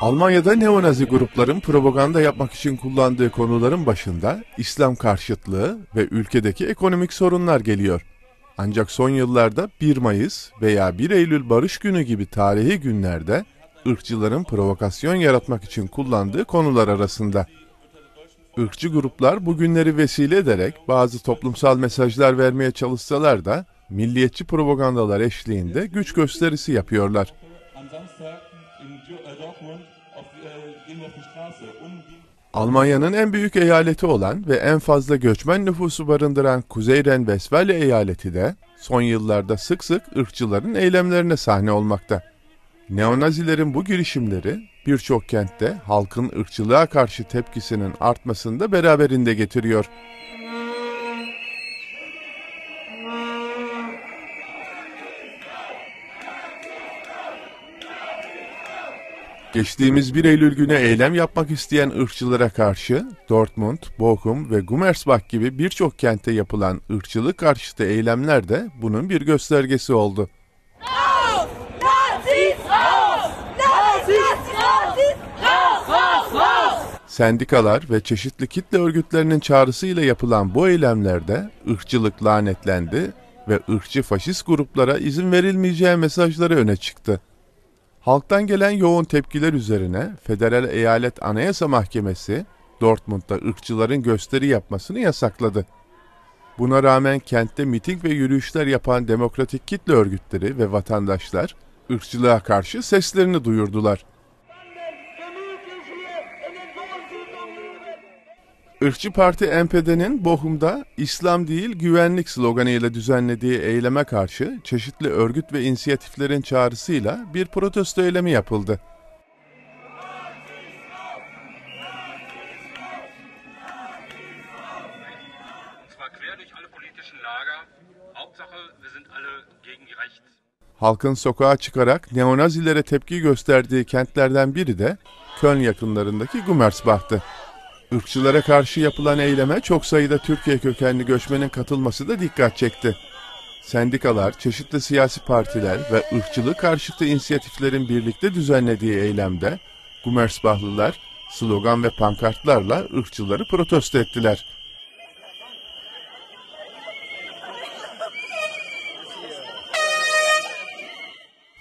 Almanya'da neonazi grupların propaganda yapmak için kullandığı konuların başında İslam karşıtlığı ve ülkedeki ekonomik sorunlar geliyor. Ancak son yıllarda 1 Mayıs veya 1 Eylül Barış Günü gibi tarihi günlerde ırkçıların provokasyon yaratmak için kullandığı konular arasında. Irkçı gruplar bu günleri vesile ederek bazı toplumsal mesajlar vermeye çalışsalar da milliyetçi propagandalar eşliğinde güç gösterisi yapıyorlar. Almanya'nın en büyük eyaleti olan ve en fazla göçmen nüfusu barındıran Kuzey Ren-Vesfalya eyaleti de son yıllarda sık sık ırkçıların eylemlerine sahne olmakta. Neonazilerin bu girişimleri birçok kentte halkın ırkçılığa karşı tepkisinin artmasını da beraberinde getiriyor. Geçtiğimiz 1 Eylül günü eylem yapmak isteyen ırkçılara karşı Dortmund, Bochum ve Gummersbach gibi birçok kente yapılan ırkçılık karşıtı eylemler de bunun bir göstergesi oldu. Sendikalar ve çeşitli kitle örgütlerinin çağrısıyla yapılan bu eylemlerde ırkçılık lanetlendi ve ırkçı faşist gruplara izin verilmeyeceği mesajları öne çıktı. Halktan gelen yoğun tepkiler üzerine Federal Eyalet Anayasa Mahkemesi Dortmund'da ırkçıların gösteri yapmasını yasakladı. Buna rağmen kentte miting ve yürüyüşler yapan demokratik kitle örgütleri ve vatandaşlar ırkçılığa karşı seslerini duyurdular. Irkçı Parti NPD'nin Bochum'da İslam değil güvenlik sloganıyla düzenlediği eyleme karşı çeşitli örgüt ve inisiyatiflerin çağrısıyla bir protesto eylemi yapıldı. Halkın sokağa çıkarak neonazilere tepki gösterdiği kentlerden biri de Köln yakınlarındaki Gummersbach'tı. Irkçılara karşı yapılan eyleme çok sayıda Türkiye kökenli göçmenin katılması da dikkat çekti. Sendikalar, çeşitli siyasi partiler ve ırkçılık karşıtı inisiyatiflerin birlikte düzenlediği eylemde Gumersbahlılar slogan ve pankartlarla ırkçıları protesto ettiler.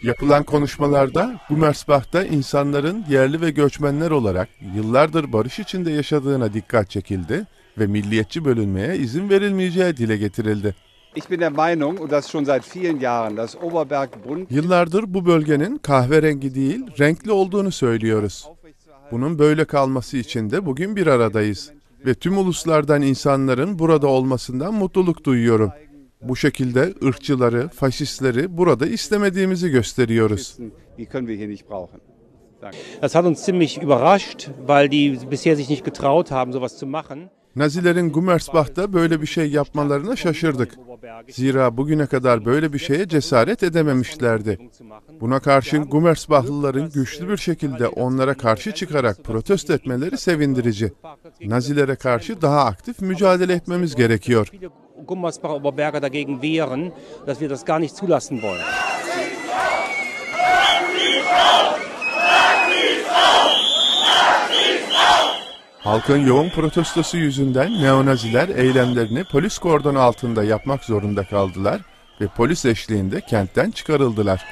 Yapılan konuşmalarda Gumersbach'ta insanların yerli ve göçmenler olarak yıllardır barış içinde yaşadığına dikkat çekildi ve milliyetçi bölünmeye izin verilmeyeceği dile getirildi. Ich bin der Meinung, dass schon seit vielen Jahren das Oberberg-Bund Yıllardır bu bölgenin kahverengi değil, renkli olduğunu söylüyoruz. Bunun böyle kalması için de bugün bir aradayız ve tüm uluslardan insanların burada olmasından mutluluk duyuyorum. Bu şekilde ırkçıları, faşistleri burada istemediğimizi gösteriyoruz. Das hat uns ziemlich überrascht, weil die bisher sich nicht getraut haben, sowas zu machen. Nazilerin Gummersbach'ta böyle bir şey yapmalarına şaşırdık. Zira bugüne kadar böyle bir şeye cesaret edememişlerdi. Buna karşın Gummersbachlıların güçlü bir şekilde onlara karşı çıkarak protesto etmeleri sevindirici. Nazilere karşı daha aktif mücadele etmemiz gerekiyor. Gummersbach Oberberger dagegen wehren, dass wir das gar nicht zulassen wollen. Halkın yoğun protestosu yüzünden neonaziler eylemlerini polis kordonu altında yapmak zorunda kaldılar ve polis eşliğinde kentten çıkarıldılar.